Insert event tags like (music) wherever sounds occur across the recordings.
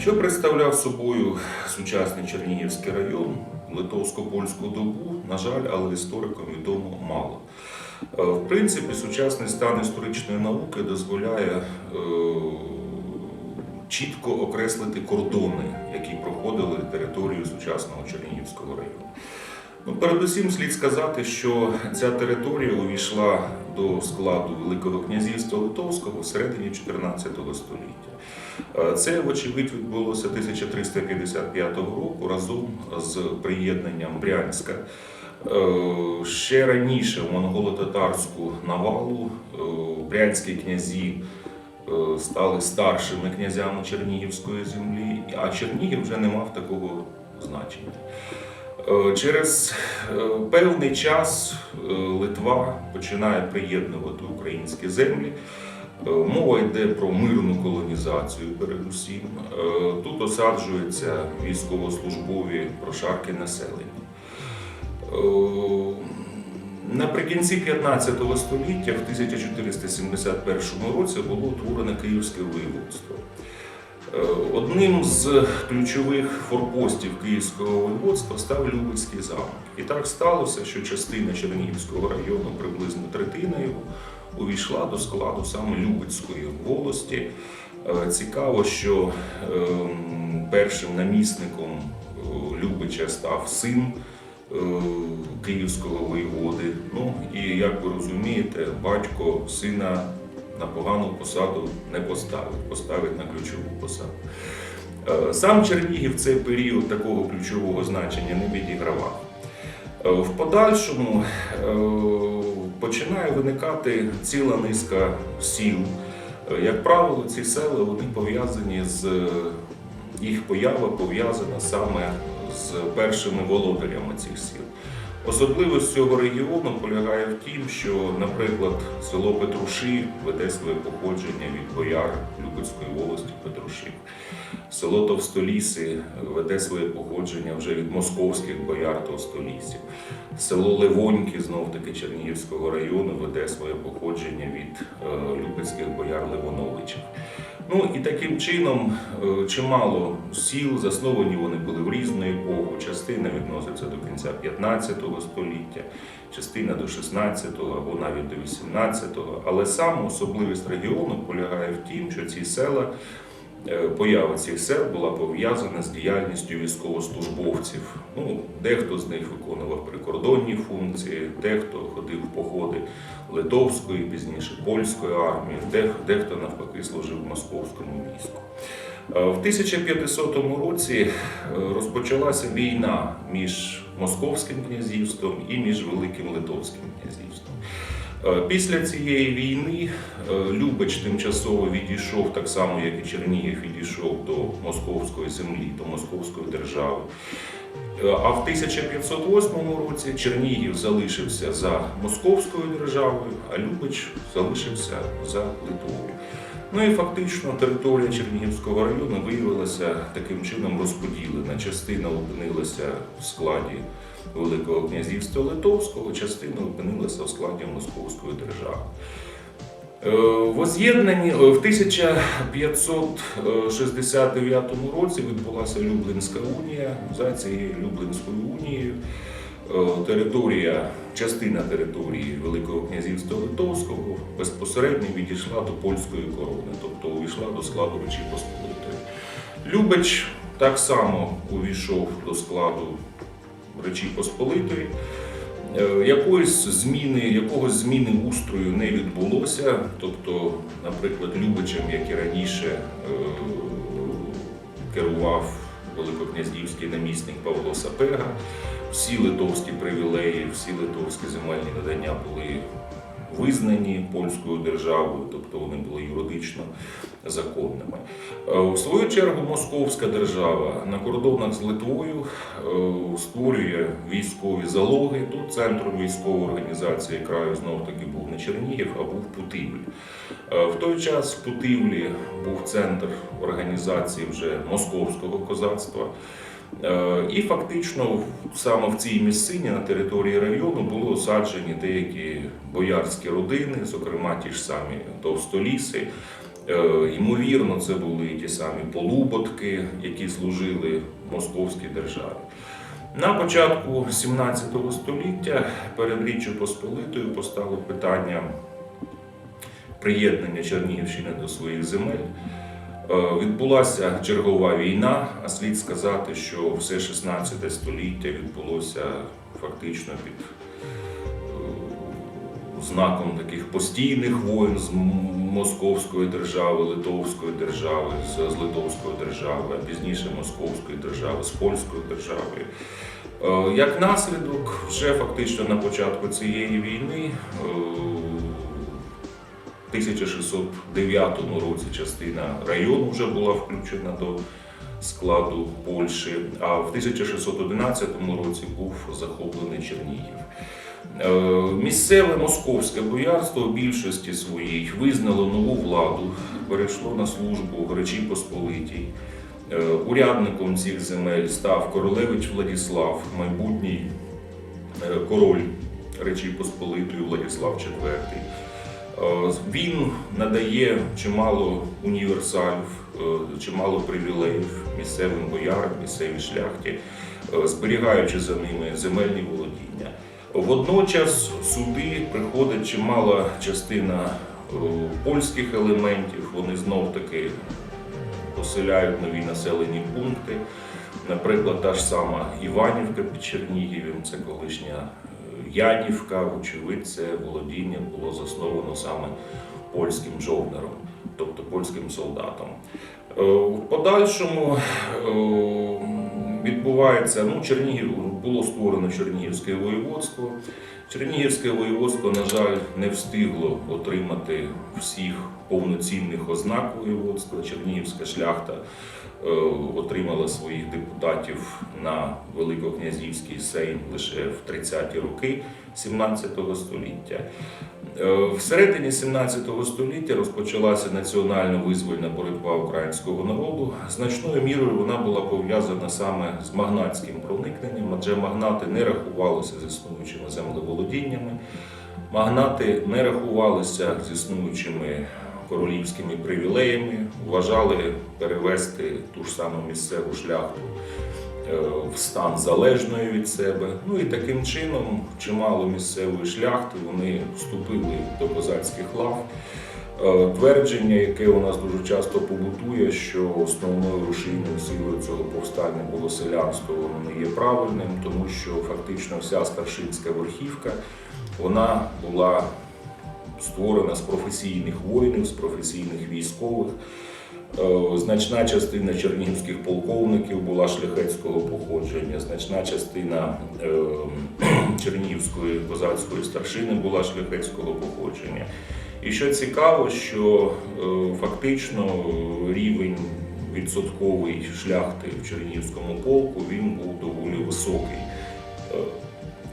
Що представляв собою сучасний Чернігівський район, Литовсько-польську добу, на жаль, але історикам відомо мало. Е, В принципі, сучасний стан історичної науки дозволяє е, чітко окреслити кордони, які проходили територію сучасного Чернігівського району. Ну, передусім слід сказати, що ця територія увійшла до складу Великого князівства Литовського в середині 14 століття. Е, Це, вочевидь, відбулося 1355 року разом з приєднанням Брянська. Е, Ще раніше в монголо-татарську навалу е, брянські князі стали старшими князями Чернігівської землі, а Чернігів вже не мав такого значення. Е, Через е, певний час е, Литва починає приєднувати українські землі. Мова йде про мирну колонізацію, передусім. Тут осаджуються військовослужбові прошарки населення. Наприкінці 15 століття, в 1471 році, було утворене Київське воєводство. Е, Одним з ключових форпостів Київського воєводства став Любецький замок. І так сталося, що частина Чернігівського району, приблизно третина його, увійшла до складу саме Любецької волості. Е, Цікаво, що ем, першим намісником е, Любича став син київського воєводи. Ну і як ви розумієте, батько сина на погану посаду не поставить, поставить на ключову посаду. Е, Сам Чернігів цей період такого ключового значення не відігравав. Е, В подальшому е, починає виникати ціла низка сіл. Як правило, ці села вони пов'язані з їх поява пов'язана саме з першими володарями цих сіл. Особливість цього регіону полягає в тім, що, наприклад, село Петруші веде своє походження від бояр Любецької волості Петрушів. Село Товстоліси веде своє походження вже від московських бояр Товстолісів. Село Левоньки, знов таки Чернігівського району, веде своє походження від е, любецьких бояр Левоновичів. Ну і таким чином е, чимало сіл, засновані вони були в різну епоху. Частина відноситься до кінця 15 століття, частина до 16-го або навіть до 18-го. Але саме особливість регіону полягає в тім, що ці села. Е, Поява цих сел була пов'язана з діяльністю військовослужбовців. Ну, дехто з них виконував прикордонні функції, дехто ходив в походи литовської, пізніше польської армії, дехто навпаки служив в московському війську. Е, В 1500 році е, розпочалася війна між Московським князівством і між Великим Литовським князівством. Е, Після цієї війни е, Любич тимчасово відійшов, так само як і Чернігів відійшов до московської землі, до московської держави. Е, А в 1508 році Чернігів залишився за московською державою, а Любич залишився за Литвою. Ну і фактично територія Чернігівського району виявилася таким чином розподілена. Частина опинилася в складі Великого князівства Литовського, частина опинилася в складі Московської держави. Е, Воз'єднані е, в 1569 році відбулася Люблинська унія. За цією Люблинською унією е, територія, частина території Великого князівства Литовського безпосередньо відійшла до польської корони, тобто увійшла до складу Речі Посполитої. Любич так само увійшов до складу Речі Посполитої. Е, Якоїсь зміни, якогось зміни устрою не відбулося. Тобто, наприклад, Любичем, як і раніше, е, керував великокнязівський намісник Павло Сапега. Всі литовські привілеї, всі литовські земельні надання були визнані польською державою, тобто вони були юридично законними. Е, В свою чергу Московська держава на кордонах з Литвою е, створює військові залоги. Тут центром військової організації краю знов таки був не Чернігів, а був Путивль. Е, В той час в Путивлі був центр організації вже московського козацтва. І фактично саме в цій місцині на території району були осаджені деякі боярські родини, зокрема ті ж самі товстоліси. Е, Ймовірно, це були ті самі полуботки, які служили московській державі. На початку 17 століття перед Річчю Посполитою постало питання приєднання Чернігівщини до своїх земель. Е, Відбулася чергова війна, а слід сказати, що все 16 століття відбулося фактично під е, знаком таких постійних воїн з Московської держави, Литовської держави, з, Литовської держави, а пізніше Московської держави, з Польською державою. Е, Як наслідок, вже фактично на початку цієї війни, е, в 1609 році частина району вже була включена до складу Польщі, а в 1611 році був захоплений Чернігів. Е, Місцеве московське боярство в більшості своїй визнало нову владу, перейшло на службу Гречі Посполитій. Е, Урядником цих земель став королевич Владіслав, майбутній е, король Речі Посполитої Владіслав IV. Він надає чимало універсалів, чимало привілеїв місцевим боярам, місцевій шляхті, зберігаючи за ними земельні володіння. Водночас сюди приходить чимала частина е, польських елементів, вони знов таки поселяють нові населені пункти. Наприклад, та ж сама Іванівка під Чернігівом, це колишня е, Янівка, вочевидь, це володіння було засновано саме польським жовнером, тобто польським солдатом. В подальшому е, відбувається, ну, Чернігів було створено Чернігівське воєводство. Чернігівське воєводство, на жаль, не встигло отримати всіх повноцінних ознак воєводства. Чернігівська шляхта отримала своїх депутатів на Великокнязівський сейм лише в 30-ті роки 17 століття. Е, Всередині 17 століття розпочалася національно-визвольна боротьба українського народу. Значною мірою вона була пов'язана саме з магнатським проникненням, адже магнати не рахувалися з існуючими землеволодіннями, магнати не рахувалися з існуючими королівськими привілеями, вважали перевести ту ж саму місцеву шляхту е, в стан залежною від себе. Ну і таким чином чимало місцевої шляхти вони вступили до козацьких лав. Е, Твердження, яке у нас дуже часто побутує, що основною рушійною силою цього повстання було селянство, воно не є правильним, тому що фактично вся старшинська верхівка вона була створена з професійних воїнів, з професійних військових. Е, Значна частина чернігівських полковників була шляхетського походження, значна частина е, (clears throat) чернігівської козацької старшини була шляхетського походження. І що цікаво, що е, фактично рівень відсотковий шляхти в Чернігівському полку він був доволі високий.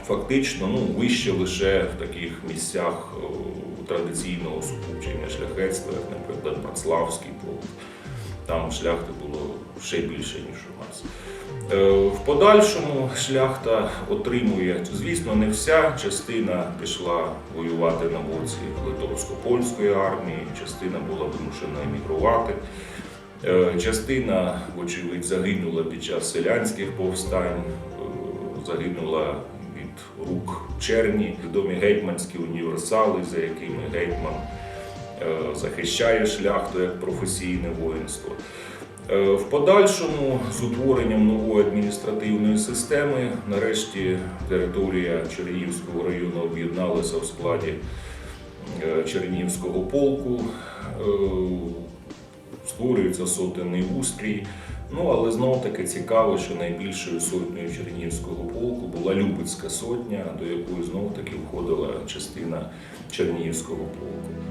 Фактично, ну, вище лише в таких місцях традиційного супучення шляхетства, як, наприклад, Братславський полк. Там шляхти було ще більше, ніж у нас. Е, В подальшому шляхта отримує, звісно, не вся частина пішла воювати на боці Литовсько-польської армії, частина була вимушена емігрувати. Е, Частина, вочевидь, загинула під час селянських повстань, е, загинула рук черні, відомі гетьманські універсали, за якими гетьман е, захищає шляхту як професійне воїнство. Е, В подальшому з утворенням нової адміністративної системи нарешті територія Чернігівського району об'єдналася в складі е, Чернігівського полку. Створюється сотенний устрій. Ну, але знову таки цікаво, що найбільшою сотнею Чернігівського полку була Любецька сотня, до якої знову таки входила частина Чернігівського полку.